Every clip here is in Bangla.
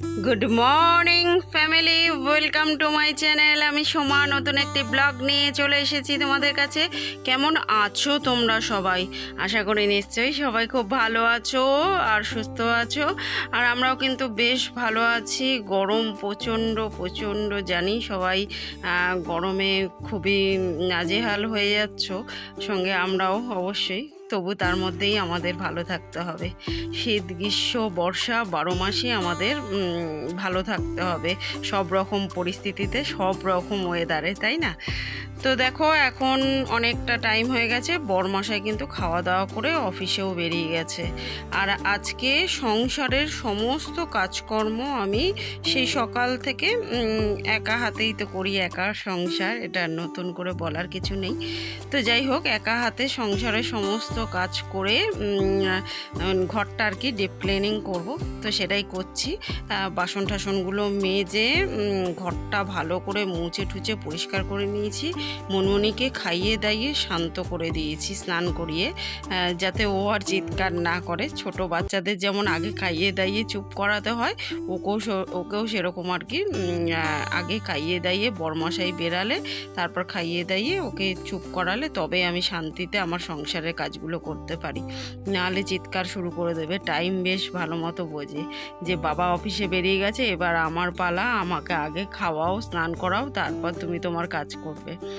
Good morning family welcome to my channel আমি সোমা, নতুন একটি ব্লগ নিয়ে চলে এসেছি তোমাদের কাছে। কেমন আছো তোমরা সবাই? আশা করি নিশ্চয়ই সবাই খুব ভালো আছো আর সুস্থ আছো। আর আমরাও কিন্তু বেশ ভালো আছি। গরম প্রচণ্ড প্রচণ্ড জানি সবাই গরমে খুবই নাজেহাল হয়ে যাচ্ছ। সঙ্গে আমরাও অবশ্যই তবু তার মধ্যেই আমাদের ভালো থাকতে হবে। শীত, গ্রীষ্ম, বর্ষা বারো মাসই আমাদের ভালো থাকতে হবে। সব রকম পরিস্থিতিতে সব রকম ওয়েদারে তাই না? তো দেখো, এখন অনেকটা টাইম হয়ে গেছে। বরমাসায় কিন্তু খাওয়া দাওয়া করে অফিসেও বেরিয়ে গেছে। আর আজকে সংসারের সমস্ত কাজকর্ম আমি সেই সকাল থেকে একা হাতেই তো করি, একা সংসার। এটা নতুন করে বলার কিছু নেই। তো যাই হোক, একা হাতে সংসারের সমস্ত কাজ করে ঘরটা আর কি ডিপ ক্লিনিং করব। তো সেটাই করছি। বাসন টাসনগুলো মেজে ঘরটা ভালো করে মুছে টুচে পরিষ্কার করে নিয়েছি। মনমনিকে খাইয়ে দাইয়ে শান্ত করে দিয়েছি, স্নান করিয়ে যাতে ও আর চিৎকার না করে। ছোট বাচ্চাদের যেমন আগে খাইয়ে দাইয়ে চুপ করাতে হয়, ওকেও ওকেও সেরকম আর কি আগে খাইয়ে দাইয়ে বরমশাই বেরালে তারপর খাইয়ে দাইয়ে ওকে চুপ করালে তবে আমি শান্তিতে আমার সংসারের কাজগুলো করতে পারি। নাহলে চিৎকার শুরু করে দেবে। টাইম বেশ ভালো মতো বোঝে যে বাবা অফিসে বেরিয়ে গেছে, এবার আমার পালা, আমাকে আগে খাওয়াও, স্নান করাও, তারপর তুমি তোমার কাজ করবে।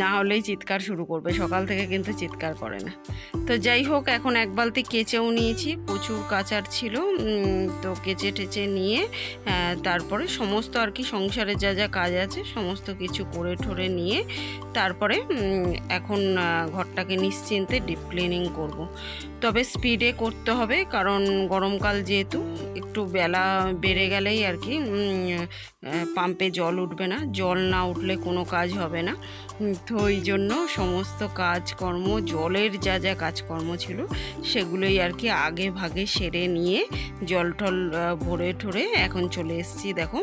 না হলেই চিৎকার শুরু করবে, সকাল থেকে কিন্তু চিৎকার করে না তো যাই হোক, এখন এক বালতি কেচেও নিয়েছি, প্রচুর কাচার ছিল তো কেচে টেচে নিয়ে তারপরে সমস্ত আর কি সংসারে যা যা কাজ আছে, সমস্ত কিছু করে ঠরে নিয়ে, তারপরে এখন ঘরটাকে নিশ্চিন্তে ডিপ ক্লিনিং করব। তবে স্পিডে করতে হবে, কারণ গরমকাল যেহেতু, একটু বেলা বেড়ে গেলেই আর কি পাম্পে জল উঠবে না, জল না উঠলে কোনো কাজ হবে না তো ওই জন্য সমস্ত কাজকর্ম, জলের যা যা কাজকর্ম ছিল, সেগুলোই আর কি আগে ভাগে সেরে নিয়ে জল টল ভরে ঠরে এখন চলে এসেছি, দেখো।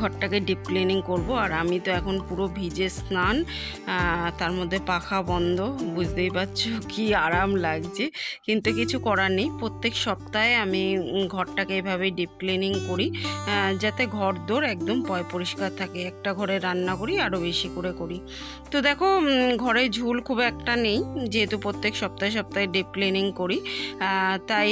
ঘরটাকে ডিপ ক্লিনিং করব আর আমি তো এখন পুরো ভিজে স্নান তার মধ্যে পাখা বন্ধ, বুঝতেই পারছ কি আরাম লাগছে। কিন্তু কিছু করার নেই, প্রত্যেক সপ্তাহে আমি ঘরটাকে এভাবে ডিপ ক্লিনিং করি যাতে ঘর দোর একদম পয় পরিষ্কার থাকে, একটা ঘরে রান্না করি আরও বেশি করে করি। তো দেখো ঘরে ঝুল খুব একটা নেই, যেহেতু প্রত্যেক সপ্তাহে সপ্তাহে ডিপ ক্লিনিং করি তাই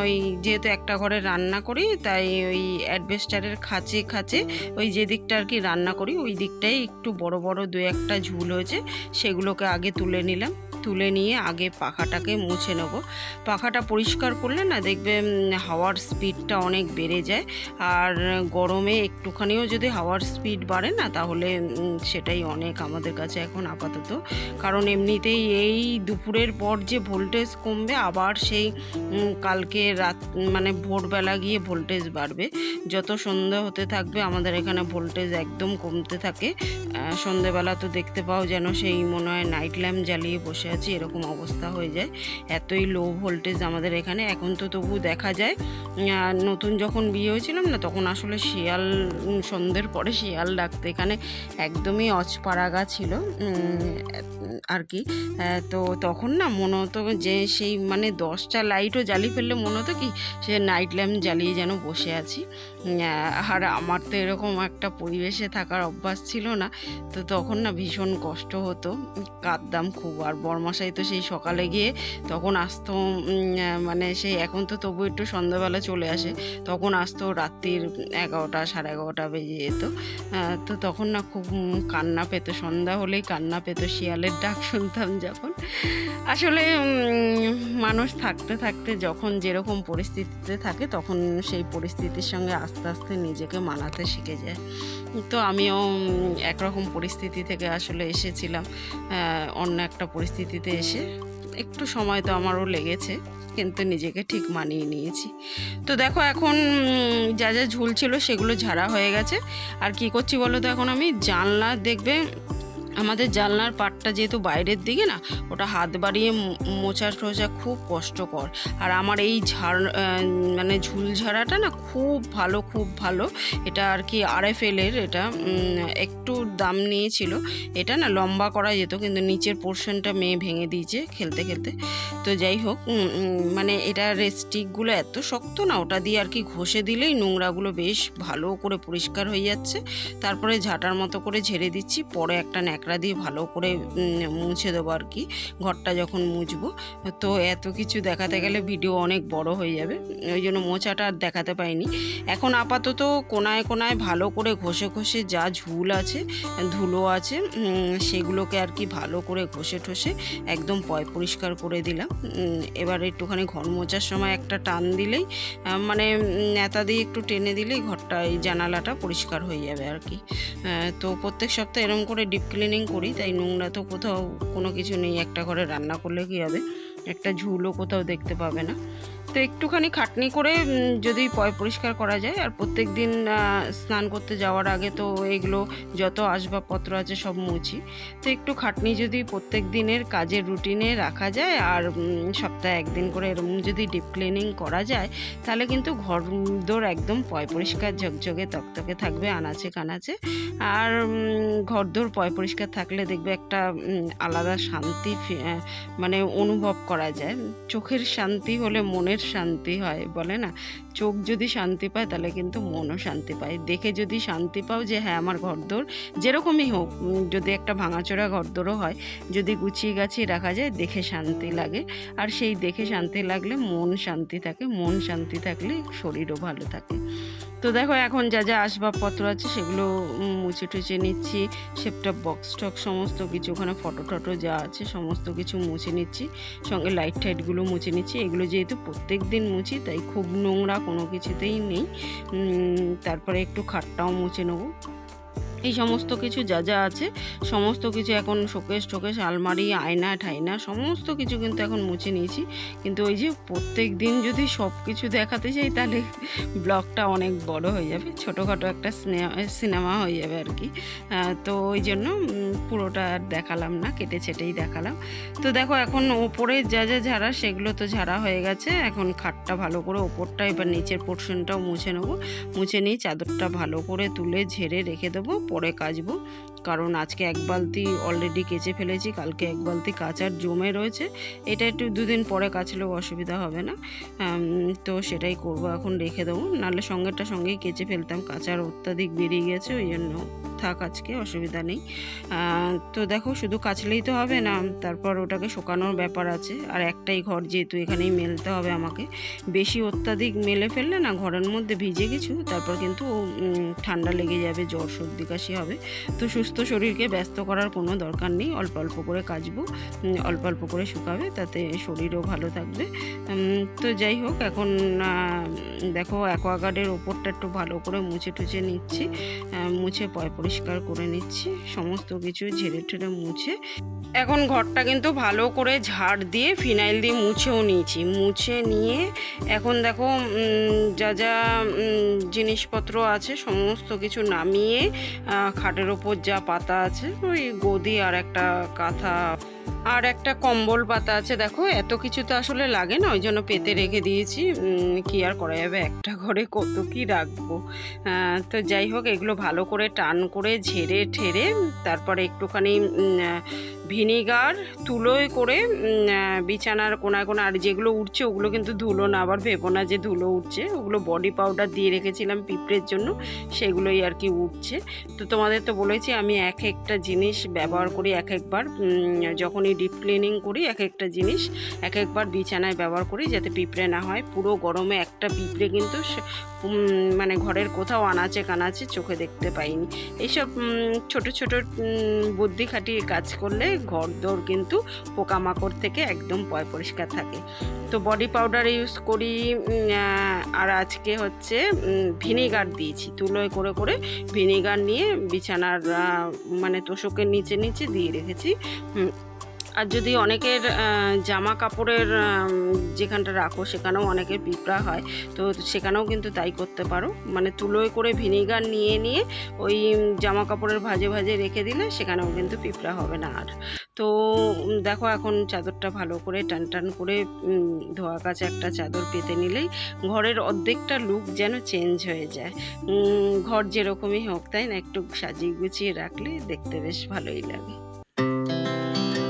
ওই যেহেতু একটা ঘরে রান্না করি, তাই ওই অ্যাডভেস্টারের খাঁচে খাঁচে ওই যে দিকটা আর কি রান্না করি, ওই দিকটাই একটু বড় বড় দু একটা ঝুল হয়েছে, সেগুলোকে আগে তুলে নিলাম। তুলে নিয়ে আগে পাখাটাকে মুছে নেব। পাখাটা পরিষ্কার করলে না দেখবে হাওয়ার স্পিডটা অনেক বেড়ে যায়। আর গরমে একটুখানিও যদি হাওয়ার স্পিড বাড়ে না, তাহলে সেটাই অনেক আমাদের কাছে এখন আপাতত। কারণ এমনিতেই এই দুপুরের পর যে ভোল্টেজ কমবে, আবার সেই কালকে রাত মানে ভোরবেলা গিয়ে ভোল্টেজ বাড়বে। যত সন্ধ্যা হতে থাকবে, আমাদের এখানে ভোল্টেজ একদম কমতে থাকে। সন্ধেবেলা তো দেখতে পাও যেন সেই মনে হয় নাইট ল্যাম্প জ্বালিয়ে বসে আছি এরকম অবস্থা হয়ে যায়। এতই লো ভোল্টেজ আমাদের এখানে। এখন তো তবু দেখা যায় নতুন যখন বিয়ে হয়েছিলাম না, তখন আসলে শিয়াল সন্ধ্যের পরে শিয়াল ডাকতে এখানে একদমই অচপাড়াগা ছিল আর কি। তো তখন না মনে হতো যে সেই মানে দশটা লাইটও জ্বালিয়ে ফেললে মনে হতো কি, সে নাইট ল্যাম্প জ্বালিয়ে যেন বসে আছি। আর আমার তো এরকম একটা পরিবেশে থাকার অভ্যাস ছিল না। তো তখন না ভীষণ কষ্ট হতো, কাঁদতাম খুব। আর বরমাসাই তো সেই সকালে গিয়ে তখন আসতো মানে সেই এখন তো তবু একটু সন্ধ্যাবেলা চলে আসে, তখন আসতো রাত্রির এগারোটা, সাড়ে এগারোটা বেজে যেত। তো তখন না খুব কান্না পেতো, সন্ধ্যা হলেই কান্না পেতো, শিয়ালের ডাক শুনতাম যখন। আসলে মানুষ থাকতে থাকতে যখন যেরকম পরিস্থিতিতে থাকে, তখন সেই পরিস্থিতির সঙ্গে আস্তে আস্তে নিজেকে মানাতে শিখে যায়। তো আমিও একরকম পরিস্থিতি থেকে আসলে এসেছিলাম। অন্য একটা পরিস্থিতিতে এসে একটু সময় তো আমারও লেগেছে, কিন্তু নিজেকে ঠিক মানিয়ে নিয়েছি। তো দেখো এখন যা যা ঝুল ছিল সেগুলো ঝাড়া হয়ে গেছে। আর কি করছি বলো তো এখন আমি? জানলা দেখবে আমাদের জানলার পাটটা যেহেতু বাইরের দিকে না, ওটা হাত বাড়িয়ে মো- মোছা টোচা খুব কষ্টকর। আর আমার এই ঝাড় মানে ঝুলঝাড়াটা না খুব ভালো খুব ভালো। এটা আর কি আরএফএলের এটা একটু দাম নিয়েছিল। এটা না লম্বা করা যেত, কিন্তু নিচের পোর্শনটা মেয়ে ভেঙে দিয়েছে খেলতে খেলতে। তো যাই হোক মানে এটা স্টিকগুলো এত শক্ত না, ওটা দিয়ে আর কি ঘষে দিলেই নোংরাগুলো বেশ ভালো করে পরিষ্কার হয়ে যাচ্ছে। তারপরে ঝাঁটার মতো করে ঝেড়ে দিচ্ছি, পরে একটা ন্যাকড়া দিয়ে ভালো করে মুছে দেবো আর কি, ঘরটা যখন মুছবো। তো এত কিছু দেখাতে গেলে ভিডিও অনেক বড় হয়ে যাবে, ওই জন্য মোছাটা আর দেখাতে পাইনি। এখন আপাতত কোনায় কোনায় ভালো করে ঘষে ঘষে যা ঝুল আছে, ধুলো আছে সেগুলোকে আর কি ভালো করে ঘষে ঠষে একদম পয় পরিষ্কার করে দিলাম। এবার একটুখানি ঘর মোছার সময় একটা টান দিলেই মানে নেতা দিয়ে একটু টেনে দিলেই ঘরটা, এই জানালাটা পরিষ্কার হয়ে যাবে আর কি। তো প্রত্যেক সপ্তাহে এরকম করে ডিপ ক্লিনিং করি, তাই নোংরা তো কোথাও কোনো কিছু নেই। একটা ঘরে রান্না করলে কী হবে? একটা ঝুলও কোথাও দেখতে পাবে না। তো একটুখানি খাটনি করে যদি পয় পরিষ্কার করা যায়, আর প্রত্যেক দিন স্নান করতে যাওয়ার আগে তো এগুলো যত আসবাবপত্র আছে সব মুছি। তো একটু খাটনি যদি প্রত্যেক দিনের কাজের রুটিনে রাখা যায়, আর সপ্তাহে একদিন করে এরকম যদি ডিপ ক্লিনিং করা যায়, তাহলে কিন্তু ঘর দোর একদম পয় পরিষ্কার, ঝকঝকে, তকতকে থাকবে আনাচে কানাচে। আর ঘর দোর পয় পরিষ্কার থাকলে দেখবে একটা আলাদা শান্তি মানে অনুভব করা যায়। চোখের শান্তি হলে মনের শান্তি হয়, বলে না? চোখ যদি শান্তি পায়, তাহলে কিন্তু মনও শান্তি পায়। দেখে যদি শান্তি পাও যে হ্যাঁ আমার ঘরদোর যেরকমই হোক যদি একটা ভাঙাচোরা ঘরদোরও হয়, যদি গুছিয়ে গাছিয়ে রাখা যায়, দেখে শান্তি লাগে। আর সেই দেখে শান্তি লাগলে মন শান্তি থাকে, মন শান্তি থাকলে শরীরও ভালো থাকে। তো দেখো, এখন যা যা আসবাবপত্র আছে, সেগুলো মুছে টুছে নিচ্ছি। সেপটপ বক্স টক সমস্ত কিছু, ওখানে ফটো টটো যা আছে, সমস্ত কিছু মুছে নিচ্ছি। সঙ্গে লাইট টাইটগুলো মুছে নিচ্ছি। এগুলো যেহেতু প্রত্যেক দিন মুছি তাই খুব নোংরা কোনো কিছুতেই নেই। তারপরে একটু খাটটাও মুছে নেব। এই সমস্ত কিছু যা যা আছে, সমস্ত কিছু এখন শোকেস টোকেস, আলমারি, আয়না ঠাইনা সমস্ত কিছু কিন্তু এখন মুছে নিয়েছি। কিন্তু ওই যে প্রত্যেক দিন যদি সব কিছু দেখাতে চাই তাহলে ব্লগটা অনেক বড় হয়ে যাবে। ছোটোখাটো একটা সিনেমা হয়ে যাবে আর কি। তো ওই জন্য পুরোটা আর দেখালাম না, কেটে ছেটেই দেখালাম। তো দেখো, এখন ওপরে যা যা ঝাড়া, সেগুলো তো ঝাড়া হয়ে গেছে। এখন খাটটা ভালো করে ওপরটা, এবার নিচের পোর্শনটাও মুছে নেব। মুছে নিয়ে চাদরটা ভালো করে তুলে ঝেড়ে রেখে দেবো। পরে কাচবো। কারণ আজকে এক বালতি অলরেডি কেচে ফেলেছি, কালকে এক বালতি কাচার জমে রয়েছে। এটা একটু দুদিন পরে কাচলেও অসুবিধা হবে না। তো সেটাই করব এখন রেখে দেবো। নাহলে সঙ্গেরটা সঙ্গেই কেচে ফেলতাম, কাচার অত্যাধিক বেরিয়ে গেছে, ওই জন্য থাক আজকে, অসুবিধা নেই। তো দেখো, শুধু কাচলেই তো হবে না, তারপর ওটাকে শোকানোর ব্যাপার আছে। আর একটাই ঘর যেহেতু এখানেই মেলতে হবে আমাকে। বেশি অত্যাধিক মেলে ফেললে না, ঘরের মধ্যে ভিজে কিছু, তারপর কিন্তু ঠান্ডা লেগে যাবে, জ্বর সর্দি কাশি হবে। তো সুস্থ শরীরকে ব্যস্ত করার কোনো দরকার নেই। অল্প অল্প করে কাচবো অল্প অল্প করে শুকাবে, তাতে শরীরও ভালো থাকবে। তো যাই হোক, এখন দেখো অ্যাকোয়াগার্ডের ওপরটা একটু ভালো করে মুছে টুছে নিচ্ছি। মুছে পয় পরিষ্কার করে নিচ্ছি। সমস্ত কিছু ঝেড়ে ঠেড়ে মুছে। এখন ঘরটা কিন্তু ভালো করে ঝাড় দিয়ে ফিনাইল দিয়ে মুছেও নিয়েছি। মুছে নিয়ে এখন দেখো যা যা জিনিসপত্র আছে, সমস্ত কিছু নামিয়ে খাটের ওপর যা পাতা আছে ওই গদি আর একটা কাঁথা আর একটা কম্বল পাতা আছে, দেখো, এত কিছু তো আসলে লাগে না, ওই জন্য পেতে রেখে দিয়েছি। কি আর করা যাবে? একটা ঘরে কত কি রাখব? তো যাই হোক, এগুলো ভালো করে টান করে ঝেড়ে ঠেড়ে, তারপরে একটুখানি ভিনিগার তুলোয় করে বিছানার কোনায় কোনায়, আর যেগুলো উঠছে, ওগুলো কিন্তু ধুলো না, আবার ভেবো না যে ধুলো উঠছে। ওগুলো বডি পাউডার দিয়ে রেখেছিলাম পিঁপড়ের জন্য, সেগুলোই আর কি উঠছে। তো তোমাদের তো বলেছি, আমি এক একটা জিনিস ব্যবহার করি এক একবার। যখনই ডিপ ক্লিনিং করি এক একটা জিনিস এক একবার বিছানায় ব্যবহার করি যাতে পিঁপড়ে না হয়। পুরো গরমে একটা পিঁপড়ে কিন্তু মানে ঘরের কোথাও আনাচে কানাচে চোখে দেখতে পাইনি। এইসব ছোট ছোট বুদ্ধি খাটিয়ে কাজ করলে ঘর দোর কিন্তু পোকামাকড় থেকে একদম পয় পরিষ্কার থাকে। তো বডি পাউডার ইউজ করি আর আজকে হচ্ছে ভিনিগার দিয়েছি। তুলোয় করে করে ভিনিগার নিয়ে বিছানার মানে তোষকের নিচে নিচে দিয়ে রেখেছি। আর যদি অনেকের জামা কাপড়ের যেখানটা রাখো সেখানেও অনেকের পিঁপড়া হয়। তো সেখানেও কিন্তু তাই করতে পারো। মানে তুলোয় করে ভিনিগার নিয়ে নিয়ে ওই জামা কাপড়ের ভাজে ভাজে রেখে দিলে সেখানেও কিন্তু পিঁপড়া হবে না আর। তো দেখো এখন চাদরটা ভালো করে টান টান করে ধোয়া কাছে একটা চাদর পেতে নিলেই ঘরের অর্ধেকটা লুক যেন চেঞ্জ হয়ে যায়। ঘর যেরকমই হোক, তাই না? একটু সাজিয়ে গুছিয়ে রাখলে দেখতে বেশ ভালোই লাগে।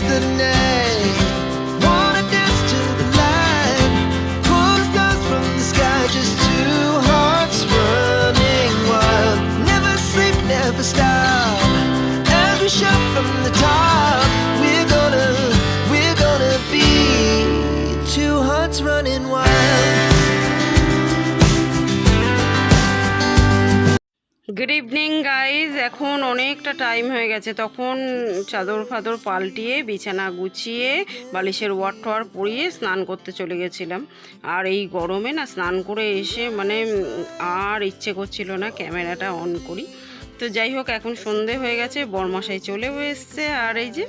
the next. Good evening guys এখন অনেকটা টাইম হয়ে গেছে। তখন চাদর ফাদর পাল্টিয়ে, বিছানা গুছিয়ে, বালিশের ওয়ার টোয়ার পরিয়ে স্নান করতে চলে গেছিলাম। আর এই গরমে না স্নান করে এসে মানে আর ইচ্ছে করছিল না ক্যামেরাটা অন করি। তো যাই হোক, এখন সন্ধে হয়ে গেছে, বরমশাই চলেও এসছে। আর এই যে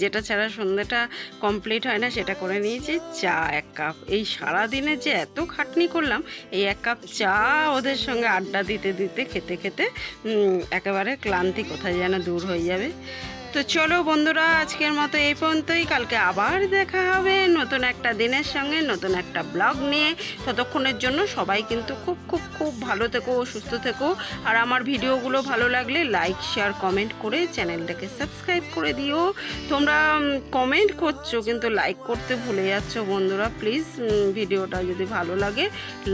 যেটা ছাড়া সন্ধ্যাটা কমপ্লিট হয় না, সেটা করে নিয়েছি। চা এক কাপ। এই সারা দিনে যে এত খাটনি করলাম, এই এক কাপ চা ওদের সঙ্গে আড্ডা দিতে দিতে, খেতে খেতে একেবারে ক্লান্তি কোথায় যেন দূর হয়ে যাবে। তো চলো বন্ধুরা, আজকের মতো এই পর্যন্তই। কালকে আবার দেখা হবে নতুন একটা দিনের সঙ্গে, নতুন একটা ব্লগ নিয়ে। ততক্ষণের জন্য সবাই কিন্তু খুব খুব খুব ভালো থেকো, সুস্থ থেকো। আর আমার ভিডিওগুলো ভালো লাগলে লাইক, শেয়ার, কমেন্ট করে চ্যানেলটাকে সাবস্ক্রাইব করে দিও। তোমরা কমেন্ট করছ, কিন্তু লাইক করতে ভুলে যাচ্ছ বন্ধুরা, প্লিজ। ভিডিওটা যদি ভালো লাগে,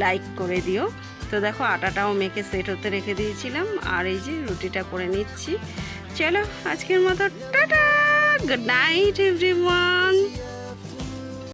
লাইক করে দিও। তো দেখো, আটাটাও মেখে সেট হতে রেখে দিয়েছিলাম। আর এই যে রুটিটা করে নিচ্ছি। চলো আজকের মতো টাটা গুড নাইট এভরিওয়ান